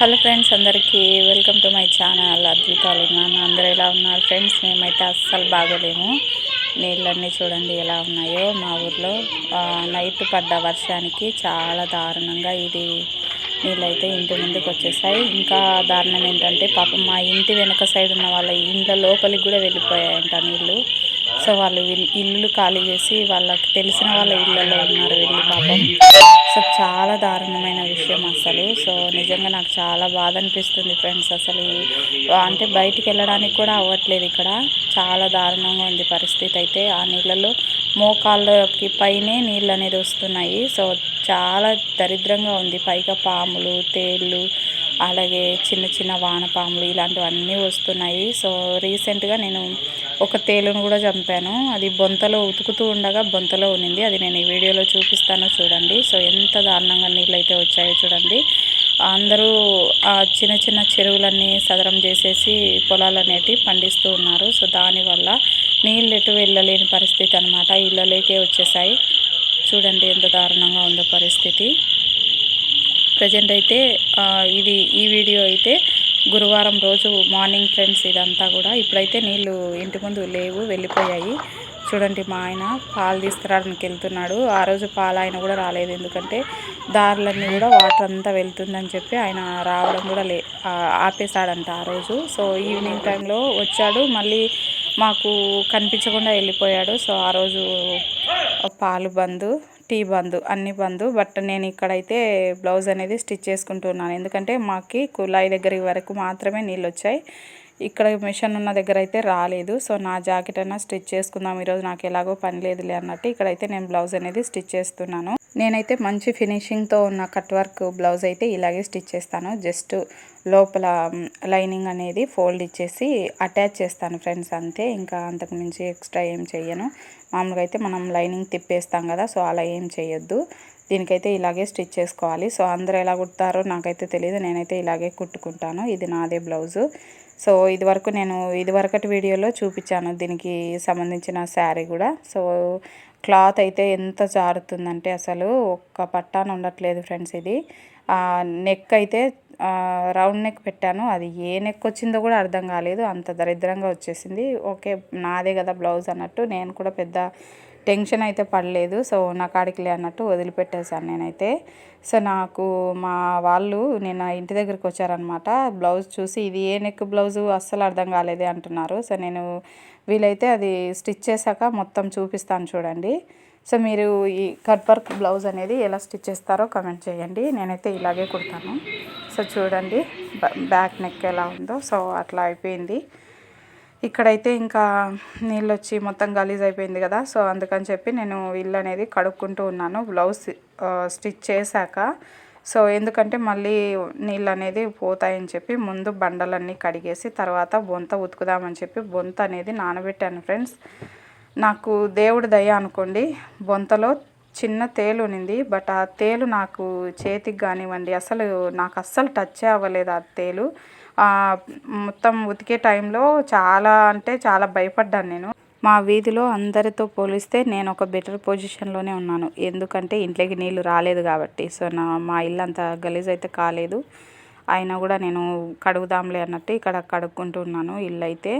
Hello friends అందరికీ welcome to my channel అద్భుతాలు ఉన్నాను అందరూ ఎలా ఉన్నారు ఫ్రెండ్స్? మేమైతే అస్సలు బాగోలేము. నీళ్ళన్నీ చూడండి ఎలా ఉన్నాయో మా ఊర్లో. నైట్ పడ్డ వర్షానికి చాలా దారుణంగా ఇది నీళ్ళైతే ఇంటి ముందుకు వచ్చేసాయి. ఇంకా దారుణం ఏంటంటే పాపం మా ఇంటి వెనక సైడ్ ఉన్న వాళ్ళ ఇండ్ల లోపలికి కూడా వెళ్ళిపోయాయంట నీళ్ళు. సో వాళ్ళు ఇల్లు ఖాళీ చేసి వాళ్ళకి తెలిసిన వాళ్ళ ఇళ్ళలో ఉన్నారు వెళ్ళి పాపం. సో చాలా దారుణమైన విషయం అసలు. సో నిజంగా నాకు చాలా బాధ అనిపిస్తుంది ఫ్రెండ్స్ అసలు అంటే బయటికి వెళ్ళడానికి కూడా అవ్వట్లేదు ఇక్కడ. చాలా దారుణంగా ఉంది పరిస్థితి అయితే. ఆ నీళ్ళలో మోకాళ్ళకి పైనే నీళ్ళు అనేది వస్తున్నాయి. సో చాలా దరిద్రంగా ఉంది. పైగా పాములు తేళ్ళు అలాగే చిన్న చిన్న వానపాములు ఇలాంటివన్నీ వస్తున్నాయి. సో రీసెంట్గా నేను ఒక తేలును కూడా చంపాను. అది బొంతలో ఉతుకుతూ ఉండగా బొంతలో ఉన్నింది అది నేను ఈ వీడియోలో చూపిస్తాను చూడండి. సో ఎంత దారుణంగా నీళ్ళు అయితే వచ్చాయో చూడండి. అందరూ ఆ చిన్న చిన్న చెరువులన్నీ సదరం చేసేసి పొలాలు పండిస్తూ ఉన్నారు. సో దానివల్ల నీళ్ళు ఎటు వెళ్ళలేని పరిస్థితి అనమాట ఇళ్ళలోకే వచ్చేసాయి. చూడండి ఎంత దారుణంగా ఉందో పరిస్థితి. ప్రజెంట్ అయితే ఇది ఈ వీడియో అయితే గురువారం రోజు మార్నింగ్ ఫ్రెండ్స్ ఇదంతా కూడా. ఇప్పుడైతే నీళ్ళు ఇంటి ముందు లేవు వెళ్ళిపోయాయి. చూడండి మా ఆయన పాలు తీసుకురావడానికి వెళ్తున్నాడు. ఆ రోజు పాలు ఆయన కూడా రాలేదు. ఎందుకంటే దారులన్నీ కూడా వాటర్ అంతా వెళ్తుందని చెప్పి ఆయన రావడం కూడా లే ఆపేశాడంట ఆ రోజు. సో ఈవినింగ్ టైంలో వచ్చాడు. మళ్ళీ మాకు కనిపించకుండా వెళ్ళిపోయాడు. సో ఆ రోజు పాలు బంద్ టీ బంద్ అన్ని బంద్ బట్ నేను ఇక్కడైతే బ్లౌజ్ అనేది స్టిచ్ చేసుకుంటున్నాను. ఎందుకంటే మాకి కుళాయి దగ్గర వరకు మాత్రమే నీళ్ళు వచ్చాయి. ఇక్కడ మిషన్ ఉన్న దగ్గర అయితే రాలేదు. సో నా జాకెట్ అయినా స్టిచ్ చేసుకుందాం. ఈరోజు నాకు ఎలాగో పని లేదులే అన్నట్టు ఇక్కడైతే నేను బ్లౌజ్ అనేది స్టిచ్ చేస్తున్నాను. నేనైతే మంచి ఫినిషింగ్తో ఉన్న కట్ వర్క్ బ్లౌజ్ అయితే ఇలాగే స్టిచ్ చేస్తాను. జస్ట్ లోపల లైనింగ్ అనేది ఫోల్డ్ ఇచ్చేసి అటాచ్ చేస్తాను ఫ్రెండ్స్ అంతే. ఇంకా అంతకు మించి ఎక్స్ట్రా ఏం చెయ్యను. మామూలుగా అయితే మనం లైనింగ్ తిప్పేస్తాం కదా సో అలా ఏం చేయొద్దు దీనికైతే ఇలాగే స్టిచ్ చేసుకోవాలి. సో అందరూ ఎలా కుడతారో నాకైతే తెలియదు నేనైతే ఇలాగే కుట్టుకుంటాను. ఇది నాదే బ్లౌజు. సో ఇదివరకు నేను ఇదివరకటి వీడియోలో చూపించాను దీనికి సంబంధించిన శారీ కూడా. సో క్లాత్ అయితే ఎంత జారుతుందంటే అసలు ఒక్క పట్టాన ఉండట్లేదు ఫ్రెండ్స్ ఇది. నెక్ అయితే రౌండ్ నెక్ పెట్టాను. అది ఏ నెక్ వచ్చిందో కూడా అర్థం కాలేదు. అంత దరిద్రంగా వచ్చేసింది. ఓకే నాదే కదా బ్లౌజ్ అన్నట్టు. నేను కూడా పెద్ద టెన్షన్ అయితే పడలేదు. సో నా కాడికిలే అన్నట్టు వదిలిపెట్టేశాను నేనైతే. సో నాకు మా వాళ్ళు నిన్న ఇంటి దగ్గరికి వచ్చారనమాట బ్లౌజ్ చూసి ఇది ఏ నెక్ బ్లౌజు? అస్సలు అర్థం కాలేదే అంటున్నారు. సో నేను వీలైతే అది స్టిచ్ చేశాక మొత్తం చూపిస్తాను చూడండి. సో మీరు ఈ కట్ వర్క్ బ్లౌజ్ అనేది ఎలా స్టిచ్ చేస్తారో కమెంట్ చేయండి. నేనైతే ఇలాగే కుడతాను. సో చూడండి బ్యాక్ నెక్ ఎలా ఉందో. సో అట్లా అయిపోయింది. ఇక్కడైతే ఇంకా నీళ్ళు వచ్చి మొత్తం గలీజ్ అయిపోయింది కదా. సో అందుకని చెప్పి నేను ఇల్లు అనేది కడుక్కుంటూ ఉన్నాను. బ్లౌజ్ స్టిచ్ చేశాక. సో ఎందుకంటే మళ్ళీ నీళ్ళు అనేది పోతాయని చెప్పి ముందు బండలన్నీ కడిగేసి తర్వాత బొంత ఉతుకుదామని చెప్పి బొంత అనేది నానబెట్టాను ఫ్రెండ్స్. నాకు దేవుడి దయ అనుకోండి బొంతలో చిన్న తేలు ఉన్నింది బట్ ఆ తేలు నాకు చేతికి కానివ్వండి అసలు నాకు అస్సలు టచ్ అవ్వలేదు ఆ తేలు. మొత్తం ఉతికే టైంలో చాలా అంటే చాలా భయపడ్డాను నేను. మా వీధిలో అందరితో పోలిస్తే నేను ఒక బెటర్ పొజిషన్లోనే ఉన్నాను. ఎందుకంటే ఇంట్లోకి నీళ్ళు రాలేదు కాబట్టి సో నా మా ఇల్లు అంత గలీజ్ అయితే కాలేదు. అయినా కూడా నేను కడుగుదాంలే అన్నట్టు ఇక్కడ కడుక్కుంటున్నాను ఇల్లు అయితే.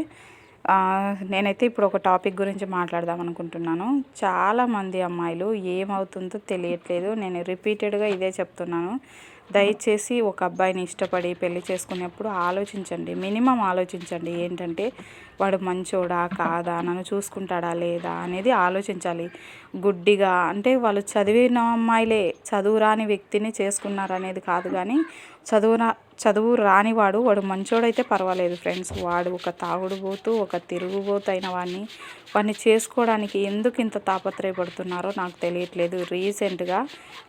నేనైతే ఇప్పుడు ఒక టాపిక్ గురించి మాట్లాడదాం అనుకుంటున్నాను. చాలామంది అమ్మాయిలు ఏమవుతుందో తెలియట్లేదు. నేను రిపీటెడ్గా ఇదే చెప్తున్నాను. దయచేసి ఒక అబ్బాయిని ఇష్టపడి పెళ్ళి చేసుకునేప్పుడు ఆలోచించండి. మినిమం ఆలోచించండి. ఏంటంటే వాడు మంచోడా? కాదా? నన్ను చూసుకుంటాడా? లేదా? అనేది ఆలోచించాలి. గుడ్డిగా అంటే వాళ్ళు చదివిన అమ్మాయిలే చదువు రాని వ్యక్తిని చేసుకున్నారనేది కాదు కానీ చదువున చదువు రానివాడు వాడు మంచోడైతే పర్వాలేదు ఫ్రెండ్స్. వాడు ఒక తాగుడుబోతు ఒక తిరుగుబోతు అయిన వాడిని వాడిని చేసుకోవడానికి ఎందుకు ఇంత తాపత్రయపడుతున్నారో నాకు తెలియట్లేదు. రీసెంట్గా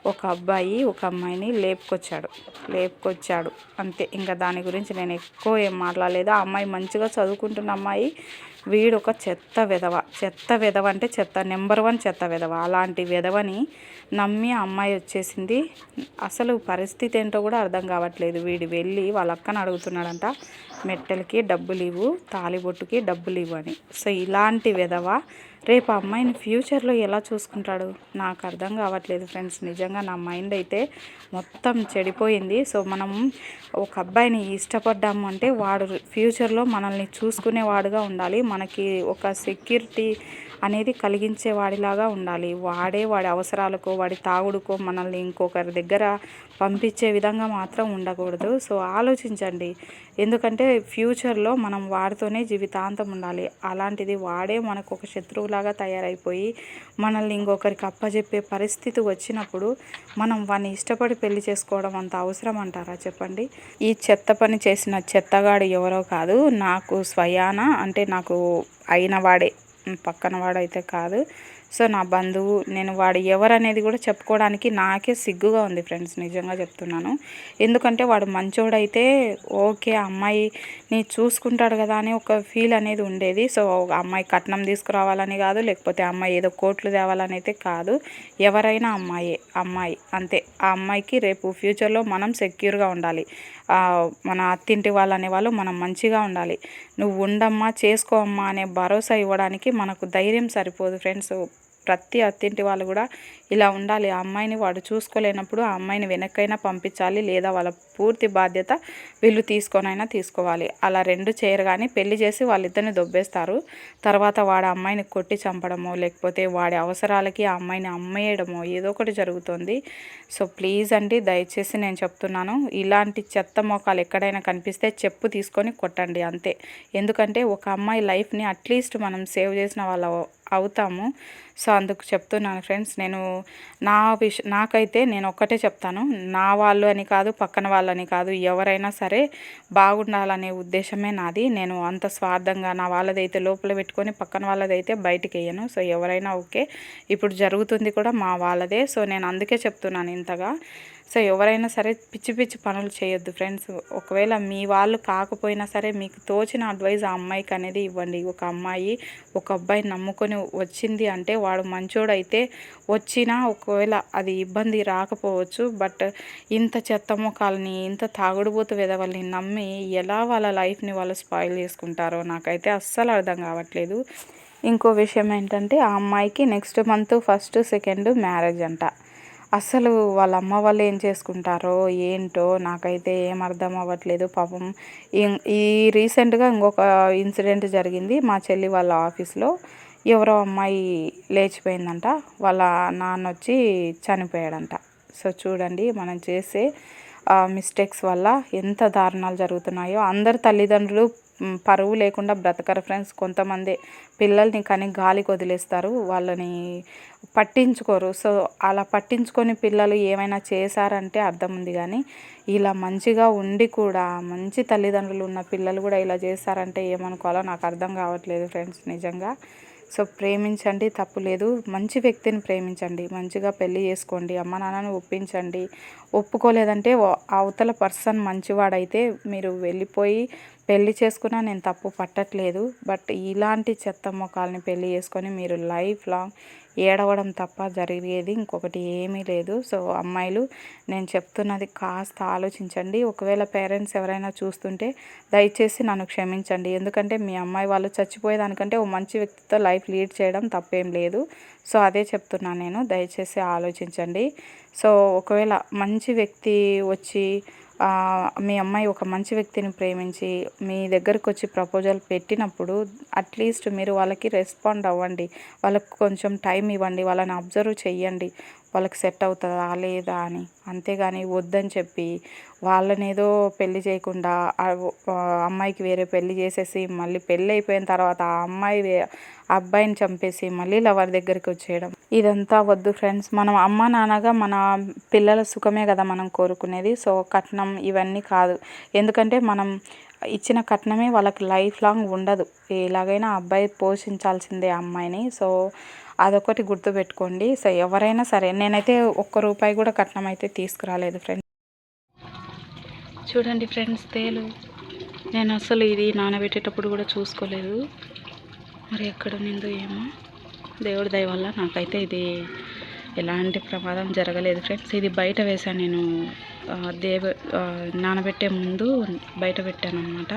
ఒక అబ్బాయి ఒక అమ్మాయిని లేపుకొచ్చాడు. లేపుకొచ్చాడు. అంతే. ఇంకా దాని గురించి నేను ఎక్కువ ఏం మాట్లాడలేదు. ఆ అమ్మాయి మంచిగా చదువుకుంటున్న అమ్మాయి వీడు ఒక చెత్త విధవ. చెత్త విధవ అంటే చెత్త నెంబర్ వన్ చెత్త విధవ. అలాంటి విధవని నమ్మి అమ్మాయి వచ్చేసింది. అసలు పరిస్థితి ఏంటో కూడా అర్థం కావట్లేదు. వీడు వెళ్ళి వాళ్ళ అక్కను అడుగుతున్నాడంట. మెట్టలకి డబ్బులు ఇవ్వు తాలిబొట్టుకి డబ్బులు ఇవ్వు అని. సో ఇలాంటి విధవ రేపు అమ్మాయిని ఫ్యూచర్లో ఎలా చూసుకుంటాడు? నాకు అర్థం కావట్లేదు ఫ్రెండ్స్. నిజంగా నా మైండ్ అయితే మొత్తం చెడిపోయింది. సో మనం ఒక అబ్బాయిని ఇష్టపడ్డాము అంటే వాడు ఫ్యూచర్లో మనల్ని చూసుకునేవాడుగా ఉండాలి. మనకి ఒక సెక్యూరిటీ అనేది కలిగించే వాడిలాగా ఉండాలి. వాడే వాడి అవసరాలకో వాడి తాగుడుకో మనల్ని ఇంకొకరి దగ్గర పంపించే విధంగా మాత్రం ఉండకూడదు. సో ఆలోచించండి. ఎందుకంటే ఫ్యూచర్లో మనం వాడితోనే జీవితాంతం ఉండాలి. అలాంటిది వాడే మనకు ఒక శత్రువులాగా తయారైపోయి మనల్ని ఇంకొకరికి అప్పజెప్పే పరిస్థితి వచ్చినప్పుడు మనం వాడిని ఇష్టపడి పెళ్ళి చేసుకోవడం అంత అవసరం అంటారా చెప్పండి? ఈ చెత్త పని చేసిన చెత్తగాడు ఎవరో కాదు. నాకు స్వయాన? అంటే నాకు అయిన వాడే. పక్కన వాడైతే కాదు. సో నా బంధువు నేను వాడు ఎవరనేది కూడా చెప్పుకోవడానికి నాకే సిగ్గుగా ఉంది ఫ్రెండ్స్ నిజంగా చెప్తున్నాను. ఎందుకంటే వాడు మంచోడైతే ఓకే అమ్మాయిని చూసుకుంటాడు కదా అని ఒక ఫీల్ అనేది ఉండేది. సో అమ్మాయి కట్నం తీసుకురావాలని కాదు లేకపోతే అమ్మాయి ఏదో కోట్లు తేవాలని అయితే కాదు. ఎవరైనా అమ్మాయి అమ్మాయి అంతే. ఆ అమ్మాయికి రేపు ఫ్యూచర్లో మనం సెక్యూర్గా ఉండాలి. మన అత్తింటి వాళ్ళు అనేవాళ్ళు మనం మంచిగా ఉండాలి. నువ్వు ఉండమ్మా చేసుకో అమ్మా అనే భరోసా ఇవ్వడానికి మనకు ధైర్యం సరిపోదు ఫ్రెండ్స్. ప్రతి అత్తింటి వాళ్ళు కూడా ఇలా ఉండాలి. ఆ అమ్మాయిని వాడు చూసుకోలేనప్పుడు ఆ అమ్మాయిని వెనక్కైనా పంపించాలి లేదా వాళ్ళ పూర్తి బాధ్యత వీళ్ళు తీసుకొనైనా తీసుకోవాలి. అలా రెండు చేయరు కానీ పెళ్ళి చేసి వాళ్ళిద్దరిని దొబ్బేస్తారు. తర్వాత వాడు అమ్మాయిని కొట్టి చంపడమో లేకపోతే వాడి అవసరాలకి ఆ అమ్మాయిని అమ్మేయడమో ఏదో ఒకటి జరుగుతుంది. సో ప్లీజ్ అండి దయచేసి నేను చెప్తున్నాను ఇలాంటి చెత్త మొఖాలు ఎక్కడైనా కనిపిస్తే చెప్పు తీసుకొని కొట్టండి అంతే. ఎందుకంటే ఒక అమ్మాయి లైఫ్ని అట్లీస్ట్ మనం సేవ్ చేసిన వాళ్ళ అవుతాము. సో అందుకు చెప్తున్నాను ఫ్రెండ్స్ నేను నా విష నాకైతే నేను ఒక్కటే చెప్తాను. నా వాళ్ళు అని కాదు పక్కన వాళ్ళని కాదు ఎవరైనా సరే బాగుండాలనే ఉద్దేశమే నాది. నేను అంత స్వార్థంగా నా వాళ్ళదైతే లోపల పెట్టుకొని పక్కన వాళ్ళదైతే బయటికి వేయను సో ఎవరైనా ఓకే ఇప్పుడు జరుగుతుంది కూడా మా వాళ్ళదే. సో నేను అందుకే చెప్తున్నాను ఇంతగా. సో ఎవరైనా సరే పిచ్చి పిచ్చి పనులు చేయొద్దు ఫ్రెండ్స్. ఒకవేళ మీ వాళ్ళు కాకపోయినా సరే మీకు తోచిన అడ్వైజ్ ఆ అమ్మాయికి అనేది ఇవ్వండి. ఒక అమ్మాయి ఒక అబ్బాయి నమ్ముకొని వచ్చింది అంటే వాడు మంచోడైతే వచ్చినా ఒకవేళ అది ఇబ్బంది రాకపోవచ్చు. బట్ ఇంత చెత్త ముఖాలని ఇంత తాగుడుబోతు వెదవల్ని నమ్మి ఎలా వాళ్ళ లైఫ్ని వాళ్ళు స్పాయిల్ చేసుకుంటారో నాకైతే అస్సలు అర్థం కావట్లేదు. ఇంకో విషయం ఏంటంటే ఆ అమ్మాయికి next month first second marriage అంట. అసలు వాళ్ళ అమ్మ వాళ్ళు ఏం చేసుకుంటారో ఏంటో నాకైతే ఏం అర్థం అవ్వట్లేదు పాపం. ఈ రీసెంట్గా ఇంకొక ఇన్సిడెంట్ జరిగింది. మా చెల్లి వాళ్ళ ఆఫీస్లో ఎవరో అమ్మాయి లేచిపోయిందంట. వాళ్ళ నాన్న వచ్చి చనిపోయాడంట. సో చూడండి మనం చేసే మిస్టేక్స్ వల్ల ఎంత దారుణాలు జరుగుతున్నాయో. అందరు తల్లిదండ్రులు పరువు లేకుండా బ్రతకరు ఫ్రెండ్స్. కొంతమంది పిల్లల్ని కానీ గాలికి వదిలేస్తారు. వాళ్ళని పట్టించుకోరు. సో అలా పట్టించుకొని పిల్లలు ఏమైనా చేశారంటే అర్థం ఉంది కానీ ఇలా మంచిగా ఉండి కూడా మంచి తల్లిదండ్రులు ఉన్న పిల్లలు కూడా ఇలా చేస్తారంటే ఏమనుకోవాలో నాకు అర్థం కావట్లేదు ఫ్రెండ్స్ నిజంగా. సో ప్రేమించండి తప్పు లేదు. మంచి వ్యక్తిని ప్రేమించండి. మంచిగా పెళ్ళి చేసుకోండి. అమ్మ నాన్నని ఒప్పించండి. ఒప్పుకోలేదంటే అవతల పర్సన్ మంచివాడైతే మీరు వెళ్ళిపోయి పెళ్ళి చేసుకున్నా నేను తప్పు పట్టట్లేదు బట్ ఇలాంటి చెత్త మొక్కల్ని పెళ్ళి చేసుకొని మీరు లైఫ్ లాంగ్ ఏడవడం తప్ప జరిగేది ఇంకొకటి ఏమీ లేదు. సో అమ్మాయిలు నేను చెప్తున్నది కాస్త ఆలోచించండి. ఒకవేళ పేరెంట్స్ ఎవరైనా చూస్తుంటే దయచేసి నన్ను క్షమించండి. ఎందుకంటే మీ అమ్మాయి వాళ్ళు చచ్చిపోయేదానికంటే ఓ మంచి వ్యక్తితో లైఫ్ లీడ్ చేయడం తప్పేం లేదు. సో అదే చెప్తున్నాను నేను. దయచేసి ఆలోచించండి. సో ఒకవేళ మంచి వ్యక్తి వచ్చి మీ అమ్మాయి ఒక మంచి వ్యక్తిని ప్రేమించి మీ దగ్గరకు వచ్చి ప్రపోజల్ పెట్టినప్పుడు అట్లీస్ట్ మీరు వాళ్ళకి రెస్పాండ్ అవ్వండి. వాళ్ళకు కొంచెం టైం ఇవ్వండి వాళ్ళని అబ్జర్వ్ చెయ్యండి. వాళ్ళకి సెట్ అవుతుందా లేదా అని. అంతేగాని వద్దని చెప్పి వాళ్ళని ఏదో పెళ్ళి చేయకుండా అమ్మాయికి వేరే పెళ్ళి చేసేసి మళ్ళీ పెళ్ళి అయిపోయిన తర్వాత ఆ అమ్మాయి అబ్బాయిని చంపేసి మళ్ళీ లవర్ దగ్గరికి వచ్చేయడం. ఇదంతా వద్దు ఫ్రెండ్స్. మనం అమ్మ నాన్నగా మన పిల్లల సుఖమే కదా మనం కోరుకునేది. సో కట్నం ఇవన్నీ కాదు. ఎందుకంటే మనం ఇచ్చిన కట్నమే వాళ్ళకి లైఫ్ లాంగ్ ఉండదు. ఎలాగైనా అబ్బాయి పోషించాల్సిందే అమ్మాయిని. సో అదొకటి గుర్తుపెట్టుకోండి. సో ఎవరైనా సరే నేనైతే ఒక్క రూపాయి కూడా కట్నం అయితే తీసుకురాలేదు ఫ్రెండ్స్ చూడండి ఫ్రెండ్స్ తేలు. నేను అసలు ఇది నానబెట్టేటప్పుడు కూడా చూసుకోలేదు. మరి ఎక్కడ నిందో ఏమో. దేవుడి దయ వల్ల నాకైతే ఇది ఎలాంటి ప్రమాదం జరగలేదు ఫ్రెండ్స్. ఇది బయట వేసాను నేను. దేవ నానబెట్టే ముందు బయట పెట్టాను అనమాట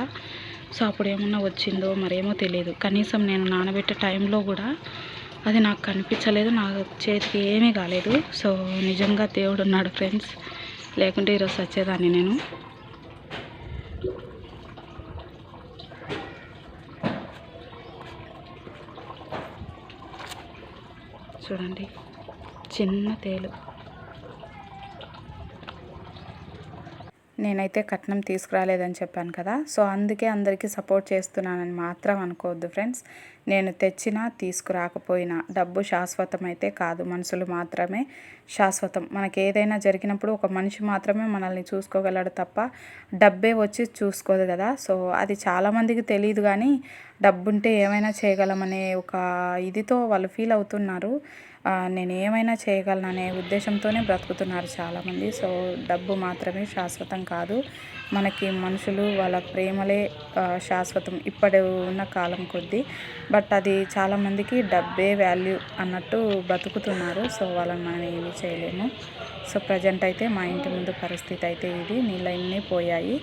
సో అప్పుడు ఏమన్నా వచ్చిందో మరేమో తెలియదు కనీసం నేను నానబెట్టే టైంలో కూడా అది నాకు కనిపించలేదు నా చేతికి ఏమీ కాలేదు. సో నిజంగా దేవుడు ఉన్నాడు ఫ్రెండ్స్. లేకుంటే ఈరోజు వచ్చేదాన్ని నేను. చూడండి చిన్న తేలు. నేనైతే కట్నం తీసుకురాలేదని చెప్పాను కదా. సో అందుకే అందరికీ సపోర్ట్ చేస్తున్నానని మాత్రం అనుకోవద్దు ఫ్రెండ్స్. నేను తెచ్చినా తీసుకురాకపోయినా డబ్బు శాశ్వతం అయితే కాదు. మనుషులు మాత్రమే శాశ్వతం. మనకి ఏదైనా జరిగినప్పుడు ఒక మనిషి మాత్రమే మనల్ని చూసుకోగలడు తప్ప డబ్బే వచ్చి చూసుకోదు కదా. సో అది చాలామందికి తెలియదు కానీ డబ్బుంటే ఏమైనా చేయగలమనే ఒక ఇదితో వాళ్ళు ఫీల్ అవుతున్నారు. నేను ఏమైనా చేయగలను అనే ఉద్దేశంతోనే బ్రతుకుతున్నారు చాలామంది. సో డబ్బు మాత్రమే శాశ్వతం కాదు. మనకి మనుషులు వాళ్ళ ప్రేమలే శాశ్వతం ఇప్పటి ఉన్న కాలం కొద్దీ. బట్ అది చాలామందికి డబ్బే వాల్యూ అన్నట్టు బతుకుతున్నారు సో వాళ్ళని మనం ఏమీ చేయలేము. సో ప్రజెంట్ అయితే మా ఇంటి ముందు పరిస్థితి అయితే ఇది. నీళ్ళన్నీ పోయాయి.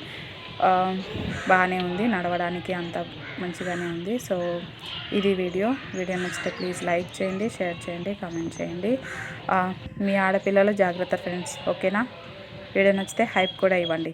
బాగానే ఉంది నడవడానికి అంత మంచిగానే ఉంది. సో ఇది వీడియో. వీడియో నచ్చితే ప్లీజ్ లైక్ చేయండి షేర్ చేయండి కామెంట్ చేయండి. మీ ఆడపిల్లలు జాగ్రత్త ఫ్రెండ్స్ ఓకేనా? వీడియో నచ్చితే హైప్ కూడా ఇవ్వండి.